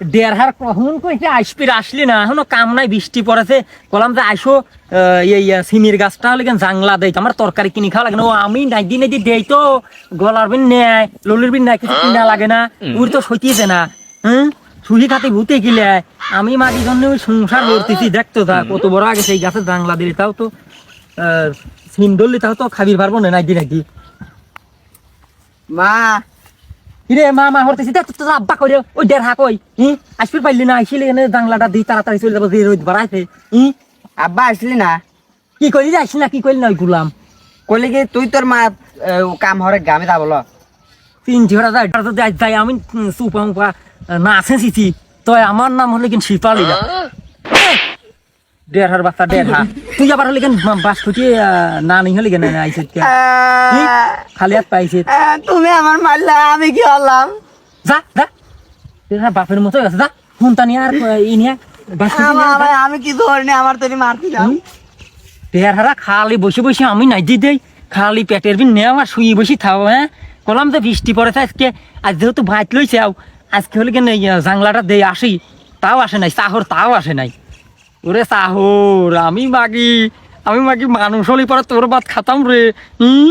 দেড় হার কখন কইতে আসবি আসলি না এখনও কাম নাই বৃষ্টি পড়েছে। বললাম যে আইসো এই সিমির গাছটা হলে জাংলা দেয়? আমার তরকারি কিনে খাওয়া লাগে না। ও আমি নাই দিনে দি দেই তো গলার বিন নেয় ললির বিন নেয় কিছু কিনা লাগে না। উড় তো সইতিয়েছে না হুম? সুহি খাতে ভূতে গিলে। আমি মাঝি জন্য ওই সংসার করতেছি দেখতো তা কত বড় আগে সেই গাছের জাংলা দিলে তাও তো আহ, সিম ধরলে তাও তো খাবি পারব না নাই দিন নাকি মা কিরে মা মা হরতেছি। দেখ তোর আব্বা কইরে ওই দেড় হাক ওই হি আসবির পাইলি না আইছিলে এনে জাংলাটা দি তাড়াতাড়ি চলে যাব যে রোদ বাড়াইছে হি আব্বা আসলি না? কি কইলি যাইস না কি কইলি না ওই গুলাম। কইলি কি তুই তোর মা কাম হরে গামে তা বলো। তিন ঝোড়া যায় তো যাই আমি সুপা না আসেছি তো আমার নাম হলে কিন্তু শিপালি দেড় হার বাচ্চা দেড় হা তুই আবার হলে কেন? বাস খুঁটিয়ে না নিয়ে হলে কেন আইছে হি? খালি হাত পাইছে। তুমি আমার মারলা আমি কি হলাম? যা যা। দেড় হার বাপের মতো যা। নিয়ে আর ই নিয়ে যা। আমি কি আমার মারছিলাম? হারা খালি বসে বসে আমি নাই দি দেই। খালি পেটের বিন নেওয়া আর শুয়ে বসে থাও হ্যাঁ? কলাম যে বৃষ্টি পড়েছে আজকে আজ যেহেতু ভাত লইছে আজকে হলে কেন জাংলাটা দেই আসি। তাও আসে নাই চাহর তাও আসে নাই। ওরে চাহর আমি মাগি আমি মাগি মানুষ হলে পরে তোর ভাত খাতাম রে। হুম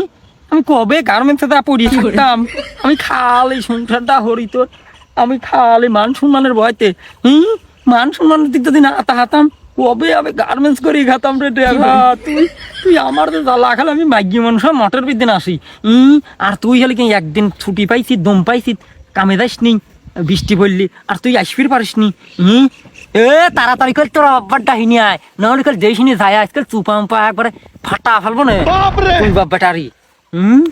আমি কবে গার্মেন্টসে তা পড়িয়ে থাকতাম আমি খালি সংসারটা হরি তোর আমি খালি মান সম্মানের ভয়তে। হুম মান সম্মানের দিক যদি না তাহাতাম কবে আমি গার্মেন্টস করি খাতাম রে ড্রাইভার তুই তুই আমার তো জ্বালা খালে আমি মাইগি মানুষ মটর বিদিন আসি হুম আর তুই হলে কি একদিন ছুটি পাইছি দম পাইছি কামে যাইস নি বৃষ্টি পড়লি আর তুই আসবির পারিস নি হম এ তাড়াতাড়ি করে তোর আব্বার ডাহিনি আয়। নাহলে কাল যেই যায় আজকাল চুপা উপা একবারে ফাটা ফেলব না। তুই বাপ হুম?